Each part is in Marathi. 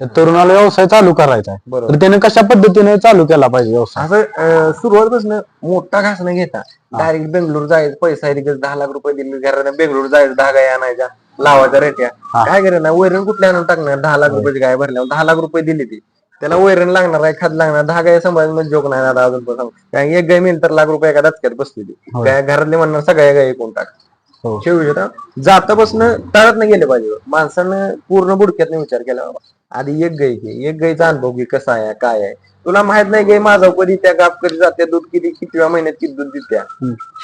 त्या तरुणाला व्यवसाय चालू करायचा आहे. बरोबर. तर त्याने कशा पद्धतीने चालू केला पाहिजे व्यवसाय? असं सुरुवातपासून मोठा घास न घेता डायरेक्ट बेंगलोर जायचं पैसा तिकडे दहा लाख रुपये दिले घराने बेंगलोर जायचं दहा गाय आणायच्या लावायच्या रेट्या. हा. काय करे ना वैरण कुठल्या आणून टाकणार? दहा लाख रुपयाची गाय भरल्यावर दहा लाख रुपये दिली ती. त्याला वैरण लागणार आहे खाद लागणार. दहा गाय सांभाळून म्हणजे जोक नाही दादा अजून पण सांगू. कारण एक गाय मिळेल तर लाख रुपये एका दचक्यात बसली ती. होय. घरातले म्हणणार सगळ्या गाय कोण टाक. हो. शेवटी आता जातापासून टाळत नाही गेले पाहिजे. माणसानं पूर्ण बुडक्यात विचार केला बाबा. आधी एक गाय घे. एक गायचा अनुभव घे कसा आहे काय आहे. तुला माहीत नाही गाय माझा कधी त्या गाप कधी जाते दूध किती किती महिन्यात किती दूध देत्या.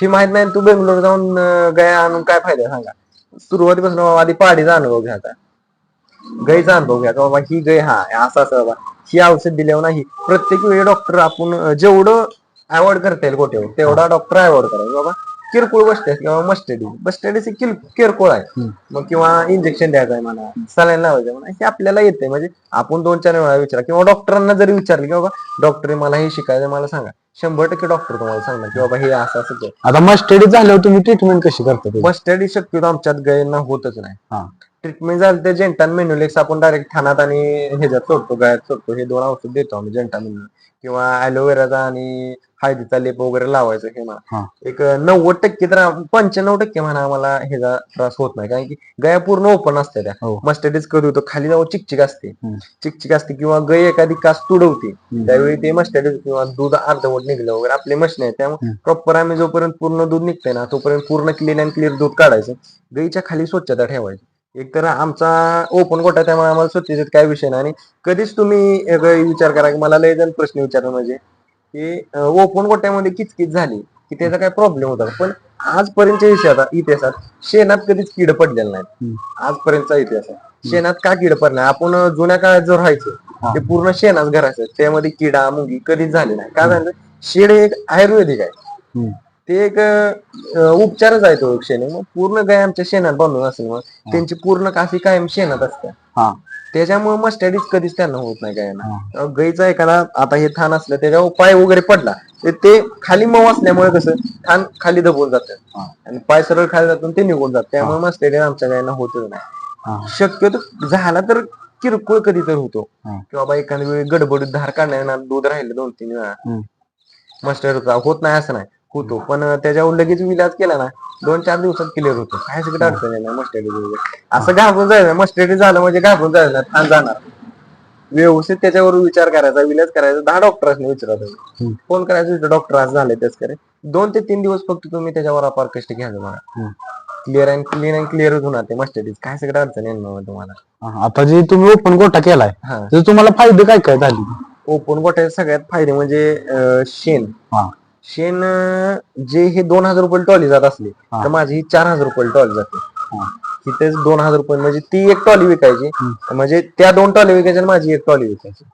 ही माहीत नाही तू बेंगलोर जाऊन गाय आणून काय फायदा सांगा. सुरुवातीपासून बाबा आधी पाडीचा अनुभव घ्यायचा गायचा अनुभव घ्यायचा बाबा ही गाय हा असं असं बाबा. ही औषध दिल्यावर नाही प्रत्येक वेळी डॉक्टर आपण जेवढं अवॉइड करता येईल गोट्यावर तेवढा डॉक्टर अवॉइड करायचा बाबा. किरकोळ आहेत किंवा मस्टडी किल किरकोळ आहे. मग किंवा इंजेक्शन द्यायचं आहे म्हणा सलाईन लावायचं म्हणा हे आपल्याला येते म्हणजे आपण दोन चार वेळा विचारा किंवा डॉक्टरांना जरी विचारलं की बाबा डॉक्टर मला हे शिकायचं मला सांगा शंभर टक्के डॉक्टर तुम्हाला सांगणार की बाबा हे असं असं. आता मस्टडी झाल्यावर तुम्ही ट्रीटमेंट कशी करता? मस्टडी शक्यतो आमच्यात गायींना होतच. नाही ट्रीटमेंट झालं ते जेंटान मेन्युलेक्स आपण डायरेक्ट ठाण्यात आणि ह्याच्यात सोडतो गायात सोडतो. हे दोन औषध देतो आम्ही जेंटा मेन्यू किंवा ॲलोवेराचा आणि हळदीचा लेप वगैरे लावायचं हे. म्हणा. एक नव्वद टक्के तर पंच्याण्णव टक्के म्हणा आम्हाला ह्याचा त्रास होत नाही. कारण की गाया पूर्ण ओपन असते त्या. हो. मस्टडीज कधी होतो. खाली जाऊन चिकचिक असते. चिकचिक असते किंवा गाय एखादी कास तुडवते. त्यावेळी ते मस्टडीज किंवा दूध अर्धवट निघलं वगैरे. आपले मशीन आहे त्यामुळे. प्रॉपर आम्ही जोपर्यंत पूर्ण दूध निघतंय ना तोपर्यंत पूर्ण क्लीन अँड क्लिअर दूध काढायचं. गाईच्या खाली स्वच्छता ठेवायची. एक तर आमचा ओपन गोटा आहे, त्यामुळे आम्हाला स्वच्छतेत काय विषय नाही. आणि कधीच तुम्ही एक विचार करा की मला लय जण प्रश्न विचारला म्हणजे की ओपन गोट्यामध्ये किचकिच झाली की त्याचा काय प्रॉब्लेम होता पण आजपर्यंतच्या इतिहासात इतिहासात शेणात कधीच कीड पडलेलं नाही. आजपर्यंतचा इतिहास आहे. शेणात का कीड पडला आपण जुन्या काळात जो राहायचो. ते पूर्ण शेणाच घराचं त्यामध्ये किडा मुंगी कधीच झाली नाही. काय झालं? शेड हे एक आयुर्वेदिक आहे. ते एक उपचारच आहे तो एक शेण मग पूर्ण गाय आमच्या शेणात बांधून असेल मग त्यांची पूर्ण काशी कायम शेणात असते. हा. त्याच्यामुळे मस्टडीज कधीच त्यांना होत नाही गायना गाईचा एखादा आता हे थान असलं त्याच्यावर पाय वगैरे पडला तर ते खाली मऊ असल्यामुळे कसं थान खाली दबून जातं. आणि पाय सरळ खाली जातो ते निघून जात. त्यामुळे मस्टडी आमच्या गायना होतच नाही. हा. शक्यतो झाला तर किरकोळ कधी तर होतो. हा. की बाबा एखाद्या वेळी गडबडीत धार काढण्याना दूध राहिलं दोन तीन वेळा. हम्म. मस्टर्ड होता होत नाही असं नाही. होतो. पण त्याच्यावर लगेच विलाज केला ना दोन चार दिवसात क्लिअर होतो. काय सगळं अडचण नाही मस्टर्डी वगैरे. असं घाबरून जायचं मस्टर्डी झालं म्हणजे घाबरून जायचं थांब जाणार. व्यवस्थित त्याच्यावर विचार करायचा विलाज करायचा. दहा डॉक्टरांनी विचारायचं. फोन करायचं डॉक्टर आज झाले तेच करे दोन ते तीन दिवस फक्त तुम्ही त्याच्यावर अपार कष्ट घ्यायचं. बघा clear and clean and clear होणार ते मस्टडीज काय सगळं अडचण येणार नाही तुम्हाला. आता जे तुम्ही ओपन गोटा केलाय तुम्हाला फायदे काय काय झाले? ओपन गोट्याचे सगळ्यात फायदे म्हणजे शेण. शेण जे हे दोन हजार रुपये टॉली जात असली. तर माझी ही चार हजार रुपये टॉली जाते. हा. तिथेच दोन हजार रुपये म्हणजे ती एक टॉली विकायची. म्हणजे त्या दोन टॉली विकायच्या माझी एक टॉली विकायची.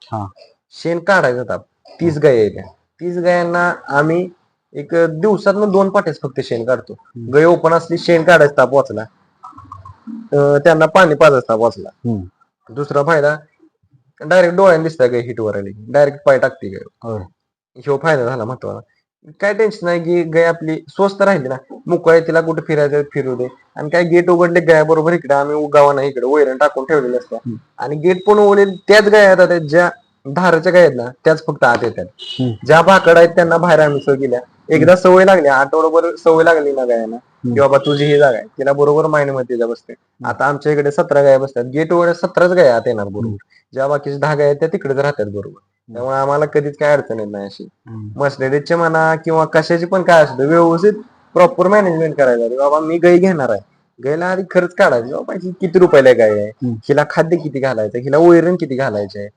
शेण काढायचं ताप तीस गाय आहे त्या. तीस गायांना आम्ही एक दिवसात दोन पाट्याच फक्त शेण काढतो. गाय ओपन असली शेण काढायचा ताप वाचला. त्यांना पाणी पाजायचा ताप वाचला. दुसरा फायदा डायरेक्ट डोळ्याने दिसता गाय हिटवर आली. डायरेक्ट पाय टाकते गाय. ह्यो फायदा झाला महत्त्वाचा. काय टेन्शन नाही की गाय आपली स्वस्त राहिली ना मोकळ्या तिला कुठे फिरायचं फिरू दे. आणि काय गेट उघडले गाय बरोबर इकडे आम्ही गावाना इकडे वैरण टाकून ठेवलेले असतात. आणि गेट पण उघडले त्याच गाय येतात आहेत, ज्या धाराच्या गाय आहेत ना त्याच फक्त आत येतात. ज्या भाकड आहेत त्यांना बाहेर आम्ही सोय केल्या. एकदा सवय लागली आठवडाभर सवय लागली ना गायना की बाबा तुझी ही जागा आहे. तिला बरोबर माइंडमध्ये बसते. आता आमच्या इकडे सतरा गाय बसतात. गेट उघडे सतराच गाय आत येणार बरोबर. ज्या बाकीच्या दहा गाय आहेत त्या तिकडेच राहतात बरोबर. त्यामुळे आम्हाला कधीच काय अडचण येत नाही अशी. मर्सिडीजचे म्हणा किंवा कशाची पण काय असू दे व्यवस्थित प्रॉपर मॅनेजमेंट करायचं अरे बाबा मी गाई घेणार आहे. गायला आधी खर्च काढायचा. बाबा ही किती रुपयाला गाय आहे. हिला खाद्य किती घालायचं? हिला वैरण किती घालायचे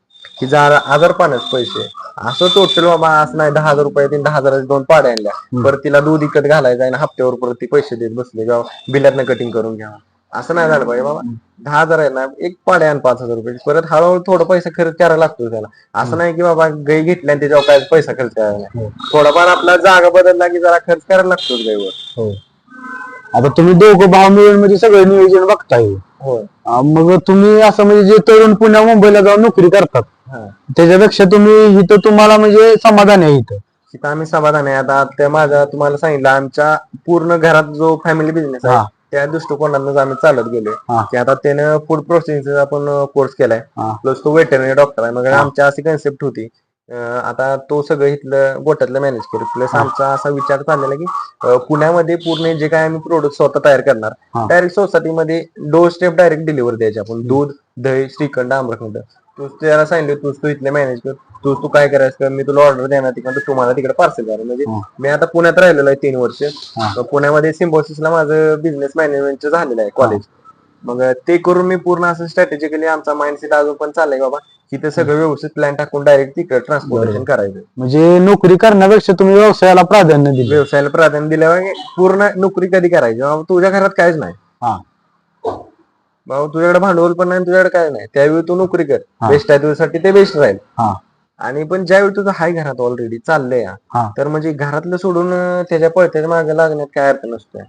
हिचा आजार पाण्याच पैसे. असं टोटल बाबा असं नाही दहा हजार रुपये तीन दहा हजाराचे दोन पाड्या आणल्या. परत तिला दूध इकत घालायचं आणि हप्त्यावर परत ती पैसे देत बसले. किंवा बिलातनं कटिंग करून घ्यावा. असं नाही झालं पाहिजे बाबा. दहा हजार आहे ना एक पाड्या आणि पाच हजार रुपये. परत हळूहळू थोडा पैसा खर्च करायला लागतो त्याला. असं नाही की बाबा गाई घेतल्या आणि त्याच्यावर काय पैसा खर्च करायला नाही थोडाफार आपला जागा बदलला की जरा खर्च करायला लागतोच गाईवर. हो. आता तुम्ही दोघं भाव मिळून म्हणजे सगळं नियोजन बघताय. अं, मग तुम्ही असं म्हणजे जे तरुण पुण्या मुंबईला जाऊन नोकरी करतात हा. त्याच्यापेक्षा तुम्ही इथं तुम्हाला म्हणजे समाधान आहे इथं. तिथं आम्ही समाधान आहे. आता त्या माझा तुम्हाला सांगितलं आमच्या पूर्ण घरात जो फॅमिली बिझनेस हा. आहे त्या दृष्टिकोनातूनच आम्ही चालत गेलोय हा. की आता त्यानं फूड प्रोसेसिंगचा आपण कोर्स केलाय हा. प्लस तो वेटरनरी डॉक्टर आहे मग. आमच्या अशी कन्सेप्ट होती आता तो सगळं इथलं गोट्यातलं मॅनेज करू प्लस. आमचा असा विचार चाललेला की पुण्यामध्ये पूर्ण जे काय आम्ही प्रोडक्ट स्वतः तयार करणार. डायरेक्ट सोसायटीमध्ये डोर स्टेप डायरेक्ट डिलिव्हर द्यायचे आपण. दूध दही श्रीखंड आम्रखंड. तू त्याला सांगितलं तूच तू इथले मॅनेज कर. तू तू काय करायचं कर, मी तुला ऑर्डर देणार तिकडे तुम्हाला तिकडे पार्सल करा म्हणजे. मी आता पुण्यात राहिलेलो आहे तीन वर्ष. पुण्यामध्ये सिम्बॉसिसला माझं बिझनेस मॅनेजमेंटचं झालेलं आहे कॉलेज मग ते करून मी पूर्ण असं स्ट्रॅटेजिकली आमचा माइंडसेट अजून पण चाललंय बाबा की ते सगळं व्यवस्थित प्लॅन टाकून डायरेक्ट तिकडे ट्रान्सपोर्टेशन करायचं. म्हणजे नोकरी करण्यापेक्षा तुम्ही व्यवसायाला प्राधान्य दिले. व्यवसायाला प्राधान्य दिल्यावर पूर्ण नोकरी कधी करायची? बाबा तुझ्या घरात काहीच नाही. बाबा तुझ्याकडे भांडवल पण नाही तुझ्याकडे काय नाही. त्यावेळी तू नोकरी कर. बेस्ट आहे तुझ्यासाठी ते बेस्ट राहील. हा. आणि पण ज्यावेळी तुझं हाय घरात ऑलरेडी चाललंय तर म्हणजे घरातलं सोडून त्याच्या पळत्याच्या मागे लागण्यात काय अर्थ नसतोय.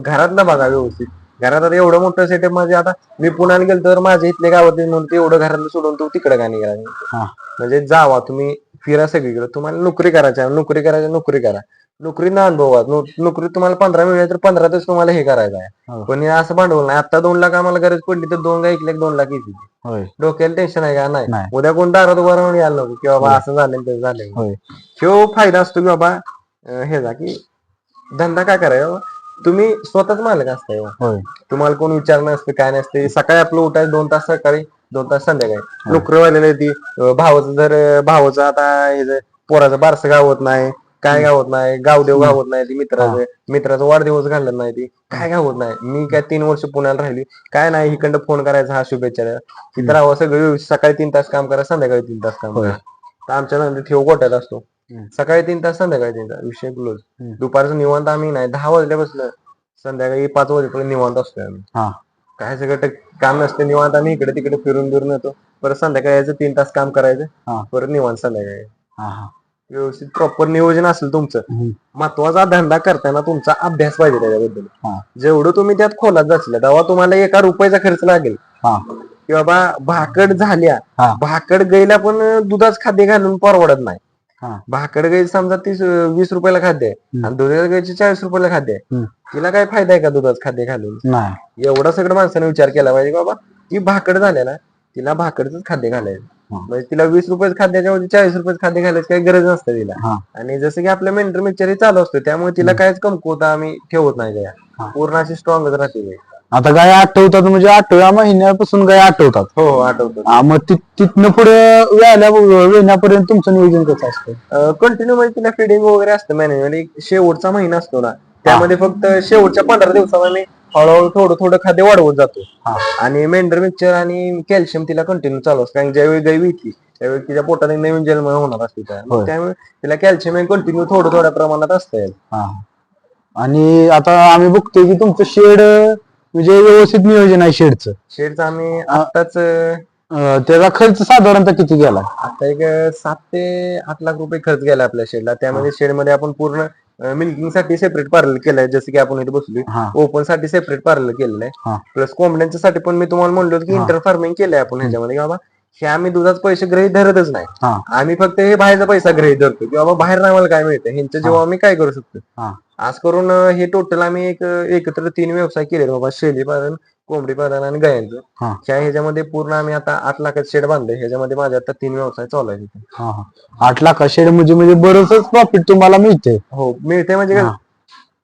घरातलं बघा व्यवस्थित. घरात आता एवढं मोठं सेटअप म्हणजे आता मी पुण्याला गेलो तर माझ्या इथले गावातले म्हणून ते एवढं घरातलं सोडून तू तिकडे का निघाला हा. म्हणजे जावा तुम्ही फिरा सगळीकडे. तुम्हाला नोकरी करायची नोकरी करायची नोकरी करा. नोकरी ना अनुभवा नोकरी तुम्हाला पंधरा मिळाली तर पंधरातच तुम्हाला हे करायचं आहे. पण असं भांडवल नाही. आता दोन लाख आम्हाला गरज पडली तर दोन का एक लाख दोन लाख येते डोक्याला टेन्शन आहे का? नाही. उद्या कोण दारात उभा राहून यायला नको की बाबा असं झालं तसं झालं होय. फायदा असतो की बाबा हे जा की धंदा काय करायचा? तुम्ही स्वतःच मालक असताय. होय तुम्हाला कोण विचार नसते काय नसते सकाळी आपलं उठायचं दोन तास सकाळी दोन तास संध्याकाळी नोकरीवालेली ती अं, भावाचं जर भावाचं आता हे पोराचं बारसं गावत नाही काय गावत नाही गावदेव गावत नाही ती मित्राचं मित्राचा वाढदिवस घालत नाही ती काय गावत नाही मी काय तीन वर्ष पुण्याला राहिली काय नाही इकडं फोन करायचा हा शुभेच्छा द्या. तिथं राहावं सगळं व्यवस्थित. सकाळी तीन तास काम करा संध्याकाळी तीन तास काम. करा तर आमच्या नंतर ठेव गोट्यात असतो. सकाळी तीन तास संध्याकाळी तीन तास. विषय क्लोज. दुपारचं निवांत आम्ही नाही. दहा वाजल्यापासून संध्याकाळी पाच वाजेपर्यंत निवांत असतोय आम्ही. हा. काय सगळं काम नसते निवांत. आम्ही इकडे तिकडे फिरून फिरून येतो. परत संध्याकाळी यायचं तीन तास काम. करायचं. परत निवांत संध्याकाळी. व्यवस्थित प्रॉपर नियोजन असेल तुमचं. महत्त्वाचा धंदा करताना तुमचा अभ्यास पाहिजे त्याच्याबद्दल. हा. जेवढं तुम्ही त्यात खोलात जाशील तेव्हा तुम्हाला एका रुपयाचा खर्च लागेल. हा. की बाबा भाकड झाल्या. भाकड गाईला पण दुधाच खाद्य घालून परवडत नाही. भाकड गाई समजा तीस वीस रुपयाला खाद्य आहे. आणि दुधाच्या गाईची चाळीस रुपयाला खाद्य आहे. तिला काय फायदा आहे का दुधाचं खाद्य घालून एवढा सगळं माणसाने विचार केला पाहिजे बाबा ती भाकड झाल्या तिला भाकडच खाद्य घालायचं. म्हणजे तिला वीस रुपयाचं खाद्याच्या ऐवजी चाळीस रुपयाचं खाद्य घालायची काही गरज नसते तिला. आणि जसं की आपलं मेंटर मिक्सर चालू असतं त्यामुळे तिला काहीच कमकुवता आम्ही ठेवत नाही पूर्ण अशी स्ट्रॉंगच राहते. आता गाय आठवतात म्हणजे आठव्या महिन्यापासून गाय आठवतात. हो आठवतं हा, मग ति- तिथनं पुढे व्यायला वेण्यापर्यंत तुमचं नियोजन कसं असतं? कंटिन्यू म्हणजे तिला फिडिंग वगैरे असतं मॅनेजमेंट शेवटचा महिना असतो ना. त्यामध्ये फक्त शेवटच्या पंधरा दिवसात आम्ही हळूहळू थोडं थोडं खाद्य वाढवत जातो. हा. आणि मेंढर मिक्सचर आणि कॅल्शियम तिला कंटिन्यू चालू असतं. कारण ज्यावेळी गाय विकली त्यावेळी तिच्या पोटात एक नवीन जन्म होणार असते त्या. मग होय. त्यामुळे तिला कॅल्शियम कंटिन्यू थोडं थोड्या प्रमाणात असतं हा. आणि आता आम्ही बघतोय की तुमचं शेड म्हणजे व्यवस्थित नियोजन आहे शेडचं. शेडचं आम्ही आताच अं, त्याचा खर्च साधारणतः किती गेला? आता एक सात ते आठ लाख रुपये खर्च गेला आपल्या शेडला. त्यामध्ये शेडमध्ये आपण पूर्ण मिल्किंगसाठी सेपरेट पार्लर केलंय. जसं की आपण इथे बसलोय हा. ओपनसाठी सेपरेट पार्लर केलेलं हा. आहे प्लस कोंबड्यांच्या साठी पण मी तुम्हाला म्हणलो होतो की हा. इंटर फार्मिंग केलंय आपण ह्याच्यामध्ये. की बाबा हे आम्ही दुधाचे पैसे गृहीत धरतच नाही. हा. आम्ही फक्त हे बाहेरचा पैसा गृहीत धरतो. की बाबा बाहेर आम्हाला काय मिळतं ह्यांच्या जेव्हा आम्ही काय करू शकतो. आज करून अं, हे टोटल आम्ही एक एकत्र तीन व्यवसाय केले बाबा. शेळी पालन कोंबडी पालन आणि गायांचं. हा. ह्या ह्याच्यामध्ये पूर्ण आम्ही आता आठ लाखात शेड बांधले ह्याच्यामध्ये माझे आता तीन व्यवसाय चालू आहेत इथे. हा हा. आठ लाख शेड म्हणजे म्हणजे बरंच प्रॉफिट तुम्हाला मिळते हो मिळते म्हणजे हा.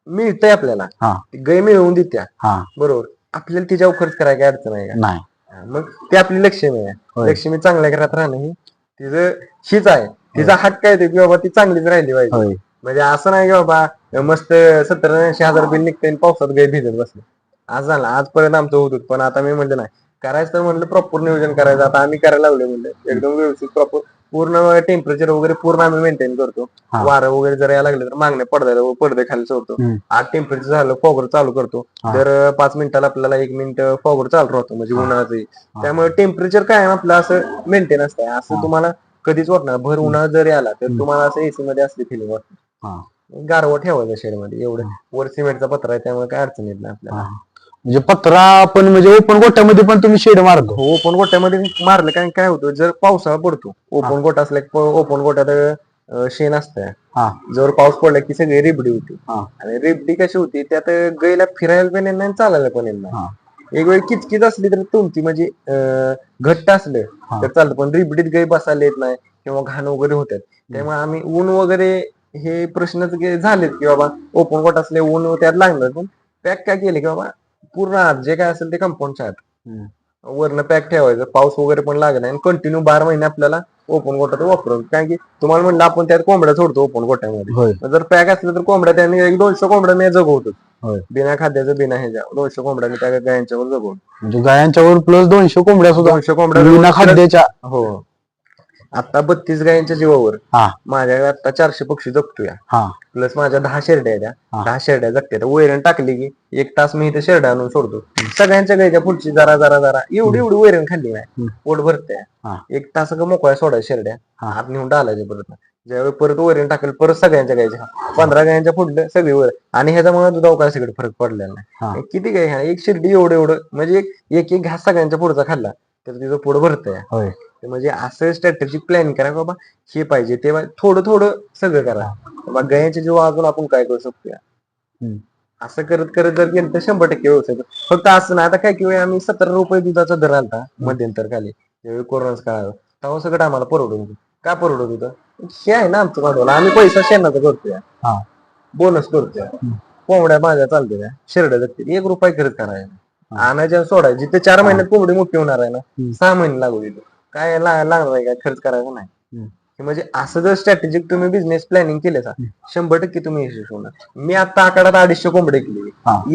मिळतंय आपल्याला. हा. गाय मिळवून देत्या. हा. बरोबर. आपल्याला तिच्यावर खर्च करायला काही अडचण आहे का? नाही. मग ती आपली लक्ष्मी आहे. होय. लक्ष्मी चांगल्या घरात राहणं ही तिचं हीच आहे. तिचा हक्क आहे ते की बाबा ती चांगलीच राहिली पाहिजे. होय. म्हणजे असं नाही की बाबा मस्त सत्तर ऐंशी हजार बिल निघते आणि पावसात गाय भिजत बसले. आज झालं आजपर्यंत आमचं होत होतं. पण आता मी म्हणलं नाही. करायचं तर म्हणलं प्रॉपर नियोजन करायचं. आता आम्ही करायला लावले म्हणलं. एकदम व्यवस्थित प्रॉपर पूर्ण टेम्परेचर वगैरे पूर्ण आम्ही मेंटेन करतो. हा. वारं वगैरे जर यायला लागले तर मागणे पडद्याला पडदे खाली सोडतो. हम्म. आठ टेम्परेचर झालं फॉगर चालू करतो. हा. दर पाच मिनिटाला आपल्याला एक मिनिट फॉगर चालू राहतो म्हणजे उन्हाळ्याचं त्यामुळे टेम्परेचर काय आपलं असं मेंटेन असतं. असं. तुम्हाला कधीच वाटणार. भर उन्हाळा जरी आला तर तुम्हाला असं एसी मध्ये असली फिलिंग वाटते. हा. गारवा ठेवायचा शेडमध्ये एवढं. वर सिमेंटचा पत्रा आहे त्यामुळे काय अडचण येत नाही आपल्याला. हा. म्हणजे पत्रा पण म्हणजे ओपन गोट्यामध्ये पण तुम्ही शेड मारतो. हो ओपन गोट्यामध्ये मारलं कारण काय होतं जर पावसाळा पडतो ओपन गोटा असला ओपन गोट्यात अं, शेण असतंय. हा. जर पाऊस पडला की सगळी रिबडी होती. हा. आणि रिबडी कशी होती त्यात गायला फिरायला पण आणि चालायला पण हा. एक वेळ किचकीच असली तर तुमची म्हणजे अं, घट्ट असलं हा. तर चालतं पण रिबडीत गाय बसायला येत नाही किंवा घाण वगैरे होतात. त्यामुळे आम्ही ऊन वगैरे हे प्रश्नच गे- झालेत की बाबा ओपन कोट असले ऊन त्यात लागणार पण पॅक काय केले की बाबा पूर्ण आत जे काय असेल ते कंपाऊंडच्या आत हम्म. वरनं पॅक ठेवायचं पाऊस वगैरे पण लागणार आणि कंटिन्यू बारा महिने आपल्याला ओपन गोठ्यात वापरून. कारण की तुम्हाला म्हणलं आपण त्यात कोंबड्या सोडतो ओपन गोठ्यामध्ये होय. जर पॅक असलं तर कोंबड्या त्यांनी एक दोनशे कोंबड्या मी जगवतो. होय. बिना खाद्याचं बिना ह्याच्या. दोनशे कोंबड्या त्या गायांच्यावर जगवतो. म्हणजे गायांच्यावर प्लस दोनशे कोंबड्या सुद्धा. दोनशे कोंबड्या खाद्याच्या. हो. आता बत्तीस गायांच्या जीवावर. हा. माझ्याकडे आता चारशे पक्षी जगतोय. हा. प्लस माझ्या दहा शेरड्या हा. त्या. दहा शेरड्या जगतात वैरण टाकली की एक तास मी इथे शेरड्या आणून सोडतो. सगळ्यांच्या गायच्या पुढची जरा जरा जरा. एवढी एवढी वैरण खाल्ली नाही. हम्म. पोट भरते. एक तास मोकळ्या सोडायच्या शेरड्या. हा. आत नेऊन डालायचे परत. ज्यावेळी परत वैरण टाकेल परत सगळ्यांच्या गायच्या पंधरा गायांच्या पुढलं सगळी वर. आणि ह्याच्यामुळे दुधाव काय सगळं फरक पडलेला हा. नाही किती गाय ह्या? एक शिर्डी एवढं एवढं. म्हणजे एक एक एक घास सगळ्यांच्या पुढचा खाल्ला. तर तिचं पोट भरतंय. होय. म्हणजे असं स्ट्रॅटेजिक प्लॅन करा बाबा हे पाहिजे ते पाहिजे. थोडं थोडं सगळं करा. बाबा गायच्या जेव्हा अजून आपण काय करू शकतो हम्म. असं करत करत जर गेलं तर शंभर टक्के व्यवस्थित. होतं. फक्त असं ना आता काय किंवा आम्ही सतरा रुपये दुधाचा दर आलता मध्यंतर खाली ज्यावेळी कोरोनाच काळ आला. तेव्हा सगळं आम्हाला परवडत होतं. का परवडत होतं? हे आहे ना आमचं भांडवल. आम्ही पैसा शेणाचा करतोय हा. बोनस करतोय कोंबड्या माझ्या चालतोय. शेरड्या जगतील. एक रुपये खर्च करायला. आणायच्या आणि सोडायच्या जिथे चार महिन्यात कोंबडी मोठी होणार आहे ना. सहा महिने लागू देतो काय ला- लागणार आहे काय खर्च करायचा नाही. हे म्हणजे असं जर स्ट्रॅटेजिक तुम्ही बिझनेस प्लॅनिंग केलं का शंभर टक्के तुम्ही यशस्वी होणार. मी आता आकाडात अडीचशे कोंबडे केले.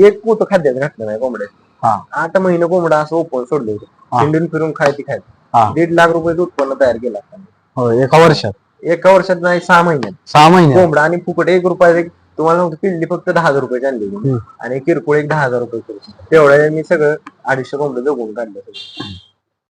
एक पोत खाद्याचं घातलं नाही कोंबड्या. हा. आठ महिने कोंबडा असं ओपन सोडले होते. हिंडून फिरून खायची खायची दीड लाख रुपयाचं उत्पन्न तयार केलं एका वर्षात? एका वर्षात नाही सहा महिन्यात. सहा महिने कोंबडा आणि फुकट एक रुपया तुम्हाला नव्हतं पिल्ली फक्त दहा हजार रुपयाची आणली. आणि किरकोळ एक दहा हजार रुपये तेवढ्या मी सगळं अडीचशे कोंबडे जगून काढलं सगळं.